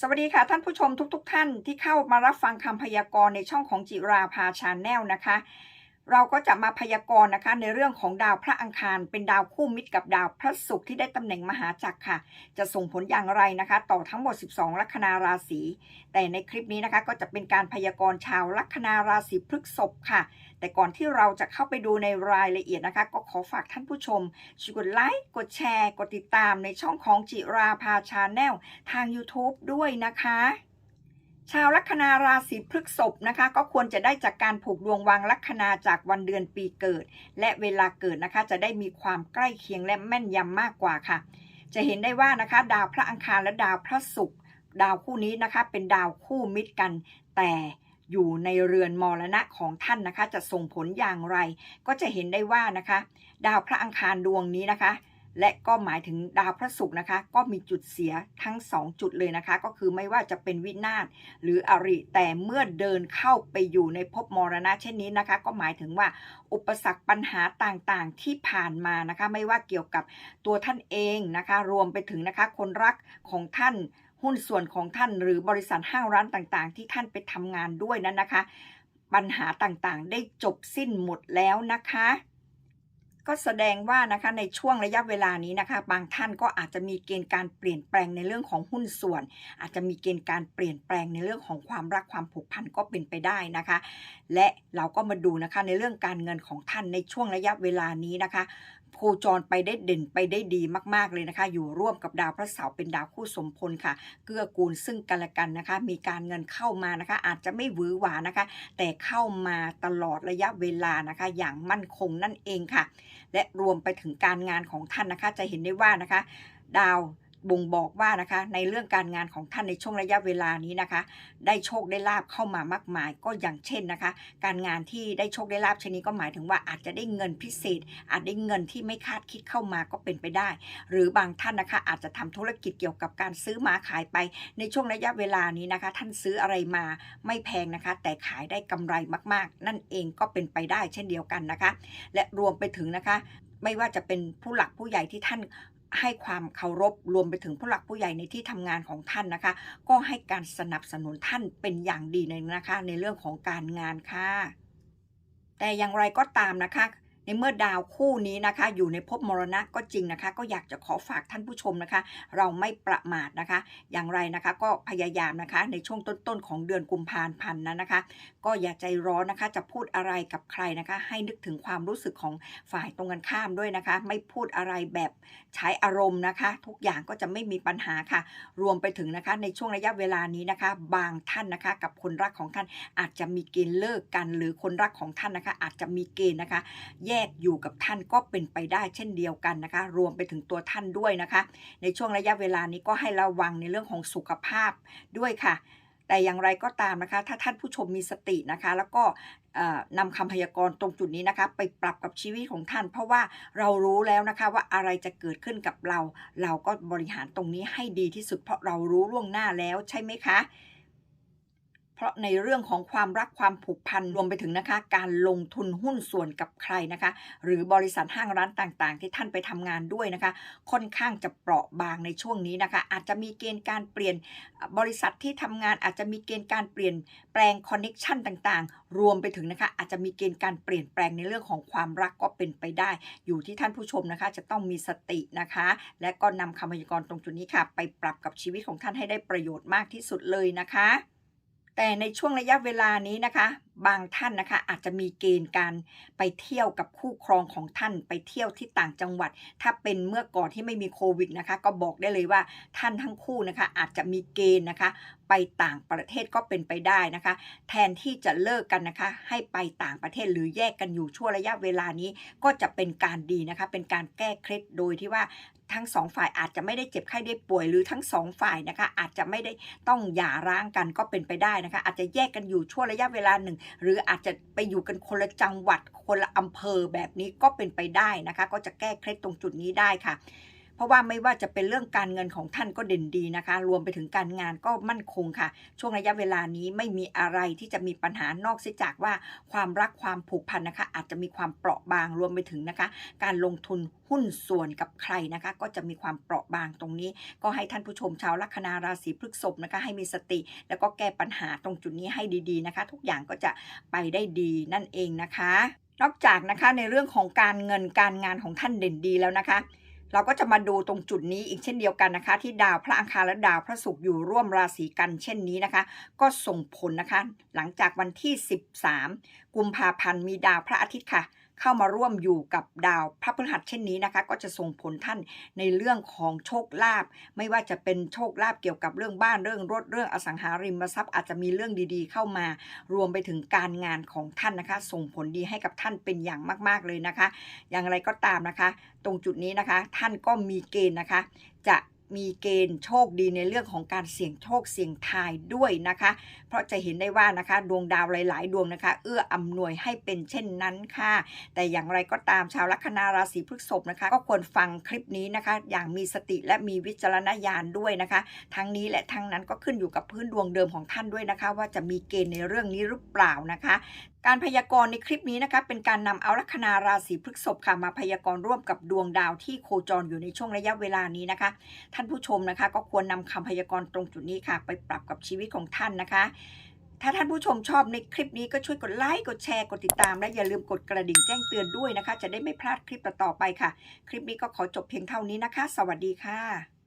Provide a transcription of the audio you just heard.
สวัสดีค่ะท่านผู้ชมทุกๆทท่านที่เข้ามารับฟังคำพยากรณ์ในช่องของจิราภาชาแนลนะคะ เราก็จะมาพยากรณ์นะคะในเรื่องของดาวพระอังคาร เป็นดาวคู่มิตรกับดาวพระศุกร์ที่ได้ตำแหน่งมหาจักรค่ะ จะส่งผลอย่างไรนะคะ ต่อทั้งหมด 12 ลัคนาราศี แต่ในคลิปนี้นะคะก็จะเป็นการพยากรณ์ชาวลัคนาราศีพฤษภค่ะ แต่ก่อนที่เราจะเข้าไปดูในรายละเอียดนะคะ ก็ขอฝากท่านผู้ชมช่วยกดไลค์กดแชร์ กดติดตามในช่องของจิราภาชาแนลทาง YouTube ด้วยนะคะ ชาวลัคนาราศีพฤษภนะคะ ก็ควรจะได้จากการผูกดวงวางลัคนาจากวันเดือนปีเกิด และเวลาเกิดนะคะ จะได้มีความใกล้เคียงและแม่นยำมากกว่าค่ะ จะเห็นได้ว่านะคะ ดาวพระอังคารและดาวพระศุกร์ดาวคู่นี้นะคะ เป็นดาวคู่มิตรกัน แต่อยู่ในเรือนมรณะของท่านนะคะ จะส่งผลอย่างไร ก็จะเห็นได้ว่านะคะ ดาวพระอังคารดวงนี้นะคะ และก็หมายถึงดาวพระศุกร์นะคะ ก็มีจุดเสียทั้ง 2 จุดเลยนะคะ ก็คือไม่ว่าจะเป็นวินาศหรืออริแต่เมื่อเดินเข้าไปอยู่ในภพมรณะเช่นนี้นะคะ ก็หมายถึงว่าอุปสรรคปัญหาต่างๆที่ผ่านมานะคะ ไม่ว่าเกี่ยวกับตัวท่านเองนะคะ รวมไปถึงนะคะคนรักของท่านหุ้นส่วนของท่านหรือบริษัทห้างร้านต่างๆ ที่ท่านไปทำงานด้วยนั้นนะคะ ปัญหาต่างๆ ได้จบสิ้นหมดแล้วนะคะ ก็แสดงว่านะคะในช่วงระยะเวลานี้นะคะ บางท่านก็อาจจะมีเกณฑ์การเปลี่ยนแปลงในเรื่องของหุ้นส่วน อาจจะมีเกณฑ์การเปลี่ยนแปลงในเรื่องของความรักความผูกพันก็เป็นไปได้นะคะ และเราก็มาดูนะคะในเรื่องการเงินของท่านในช่วงระยะเวลานี้นะคะ โคจรไปได้เด่นไปได้ดีมาก ๆ เลยนะคะ อยู่ร่วมกับดาวพระเสาร์เป็นดาวคู่สมพลค่ะ เกื้อกูลซึ่งกันและกันนะคะ มีการเงินเข้ามานะคะ อาจจะไม่หวือหวานะคะ แต่เข้ามาตลอดระยะเวลานะคะ อย่างมั่นคงนั่นเองค่ะ และรวมไปถึงการงานของท่านนะคะ จะเห็นได้ว่านะคะ ดาว บ่งบอกว่านะคะในเรื่องการงานของท่านในช่วงระยะเวลานี้นะคะ ได้โชคได้ลาบเข้ามามากมาย ก็อย่างเช่นนะคะ การงานที่ได้โชคได้ลาบชนิดก็หมายถึงว่าอาจจะได้เงินพิเศษ อาจได้เงินที่ไม่คาดคิดเข้ามาก็เป็นไปได้ หรือบางท่านนะคะอาจจะทำธุรกิจเกี่ยวกับการซื้อมาขายไป ในช่วงระยะเวลานี้นะคะ ท่านซื้ออะไรมาไม่แพงนะคะ แต่ขายได้กำไรมาก ๆ นั่นเองก็เป็นไปได้เช่นเดียวกันนะคะ และรวมไปถึงนะคะไม่ว่าจะเป็นผู้หลักผู้ใหญ่ที่ท่าน ให้ความเคารพรวมไปถึงผู้หลักผู้ใหญ่ในที่ทำงานของท่านนะคะ ก็ให้การสนับสนุนท่านเป็นอย่างดีเลยนะคะ ในเรื่องของการงานค่ะแต่อย่างไรก็ตามนะคะ ในเมื่อดาวคู่นี้นะคะ อยู่ในภพมรณะก็จริงนะคะ ก็อยากจะขอฝากท่านผู้ชมนะคะ เราไม่ประมาทนะคะ อย่างไรนะคะก็พยายามนะคะ ในช่วงต้นๆของเดือนกุมภาพันธ์นั้นนะคะ ก็อย่าใจร้อนนะคะ จะพูดอะไรกับใครนะคะ ให้นึกถึงความรู้สึกของฝ่ายตรงกันข้ามด้วยนะคะ ไม่พูดอะไรแบบใช้อารมณ์นะคะ ทุกอย่างก็จะไม่มีปัญหาค่ะ รวมไปถึงนะคะในช่วงระยะเวลานี้นะคะ บางท่านนะคะกับคนรักของท่านอาจจะมีเกณฑ์เลิกกัน หรือคนรักของท่านนะคะ อาจจะมีเกณฑ์นะคะแยกอยู่กับท่านก็เป็นไปได้เช่นเดียวกันนะคะ รวมไปถึงตัวท่านด้วยนะคะ ในช่วงระยะเวลานี้ก็ให้ระวังในเรื่องของสุขภาพด้วยค่ะ แต่อย่างไรก็ตามนะคะ ถ้าท่านผู้ชมมีสตินะคะ แล้วก็นำคำพยากรณ์ตรงจุดนี้นะคะ ไปปรับกับชีวิตของท่าน เพราะว่าเรารู้แล้วนะคะว่าอะไรจะเกิดขึ้นกับเรา เราก็บริหารตรงนี้ให้ดีที่สุดเพราะเรารู้ล่วงหน้าแล้วใช่ไหมคะ เพราะในเรื่องของความรักความผูกพันรวมไปถึงนะคะ การลงทุนหุ้นส่วนกับใครนะคะ หรือบริษัทห้างร้านต่างๆ ที่ท่านไปทำงานด้วยนะคะ ค่อนข้างจะเปราะบางในช่วงนี้นะคะ อาจจะมีเกณฑ์การเปลี่ยนบริษัทที่ทำงานอาจจะมีเกณฑ์การเปลี่ยนแปลงคอนเน็ชันต่างๆ รวมไปถึงนะคะอาจจะมีเกณฑ์การเปลี่ยนแปลงในเรื่องของความรักก็เป็นไปได้ อยู่ที่ท่านผู้ชมนะคะ จะต้องมีสตินะคะ และก็นำคำพยากรณ์ตรงจุดนี้ค่ะ ไปปรับกับชีวิตของท่านให้ได้ประโยชน์มากที่สุดเลยนะคะ แต่ในช่วงระยะเวลานี้นะคะ บางท่านนะคะอาจจะมีเกณฑ์การไปเที่ยวกับคู่ครองของท่านไปเที่ยวที่ต่างจังหวัด ถ้าเป็นเมื่อก่อนที่ไม่มีโควิดนะคะ ก็บอกได้เลยว่าท่านทั้งคู่นะคะ อาจจะมีเกณฑ์นะคะ ไปต่างประเทศก็เป็นไปได้นะคะ แทนที่จะเลิกกันนะคะ ให้ไปต่างประเทศหรือแยกกันอยู่ช่วงระยะเวลานี้ ก็จะเป็นการดีนะคะ เป็นการแก้เคล็ดโดยที่ว่า ทั้งสองฝ่ายอาจจะไม่ได้เจ็บไข้ได้ป่วยหรือทั้งสองฝ่ายนะคะอาจจะไม่ได้ต้องหย่าร้างกันก็เป็นไปได้นะคะ อาจจะแยกกันอยู่ช่วงระยะเวลาหนึ่ง หรืออาจจะไปอยู่กันคนละจังหวัดคนละอำเภอแบบนี้ก็เป็นไปได้นะคะ ก็จะแก้เคล็ดตรงจุดนี้ได้ค่ะ เพราะว่าไม่ว่าจะเป็นเรื่องการเงินของท่านก็เด่นดีนะคะ รวมไปถึงการงานก็มั่นคงค่ะ ช่วงระยะเวลานี้ไม่มีอะไรที่จะมีปัญหานอกเสียจากว่าความรักความผูกพันนะคะ อาจจะมีความเปราะบางรวมไปถึงนะคะ การลงทุนหุ้นส่วนกับใครนะคะ ก็จะมีความเปราะบางตรงนี้ ก็ให้ท่านผู้ชมชาวลัคนาราศีพฤษภนะคะ ให้มีสติ แล้วก็แก้ปัญหาตรงจุดนี้ให้ดีๆนะคะ ทุกอย่างก็จะไปได้ดีนั่นเองนะคะนอกจากนะคะในเรื่องของการเงินการงานของท่านเด่นดีแล้วนะคะ เราก็จะมาดูตรงจุดนี้อีกเช่นเดียวกันนะคะ ที่ดาวพระอังคารและดาวพระศุกร์อยู่ร่วมราศีกันเช่นนี้นะคะ ก็ส่งผลนะคะ หลังจากวันที่ 13 กุมภาพันธ์มีดาวพระอาทิตย์ค่ะ เข้ามาร่วมอยู่กับดาวพระพฤหัสเช่นนี้นะคะ ก็จะส่งผลท่านในเรื่องของโชคลาภไม่ว่าจะเป็นโชคลาภเกี่ยวกับเรื่องบ้านเรื่องรถเรื่องอสังหาริมทรัพย์อาจจะมีเรื่องดีๆ เข้ามารวมไปถึงการงานของท่านนะคะ ส่งผลดีให้กับท่านเป็นอย่างมากๆเลยนะคะ อย่างไรก็ตามนะคะ ตรงจุดนี้นะคะ ท่านก็มีเกณฑ์นะคะ จะ มีเกณฑ์โชคดีในเรื่องของการเสี่ยงโชคเสี่ยงทายด้วยนะคะ เพราะจะเห็นได้ว่านะคะดวงดาวหลาย ๆ ดวงนะคะ เอื้ออำนวยให้เป็นเช่นนั้นค่ะ แต่อย่างไรก็ตามชาวลัคนาราศีพฤษภนะคะ ก็ควรฟังคลิปนี้นะคะ อย่างมีสติและมีวิจารณญาณด้วยนะคะ ทั้งนี้และทั้งนั้นก็ขึ้นอยู่กับพื้นดวงเดิมของท่านด้วยนะคะ ว่าจะมีเกณฑ์ในเรื่องนี้หรือเปล่านะคะการพยากรณ์ในคลิปนี้นะคะเป็นการนำเอาลัคนาราศีพฤษภค่ะมาพยากรณ์ร่วมกับดวงดาวที่โคจรอยู่ในช่วงระยะเวลานี้นะคะ ท่านผู้ชมนะคะ ก็ควรนำคำพยากรณ์ตรงจุดนี้ค่ะ ไปปรับกับชีวิตของท่านนะคะ ถ้าท่านผู้ชมชอบในคลิปนี้ก็ช่วยกดไลค์กดแชร์กดติดตาม และอย่าลืมกดกระดิ่งแจ้งเตือนด้วยนะคะ จะได้ไม่พลาดคลิปต่อๆไปค่ะ คลิปนี้ก็ขอจบเพียงเท่านี้นะคะ สวัสดีค่ะ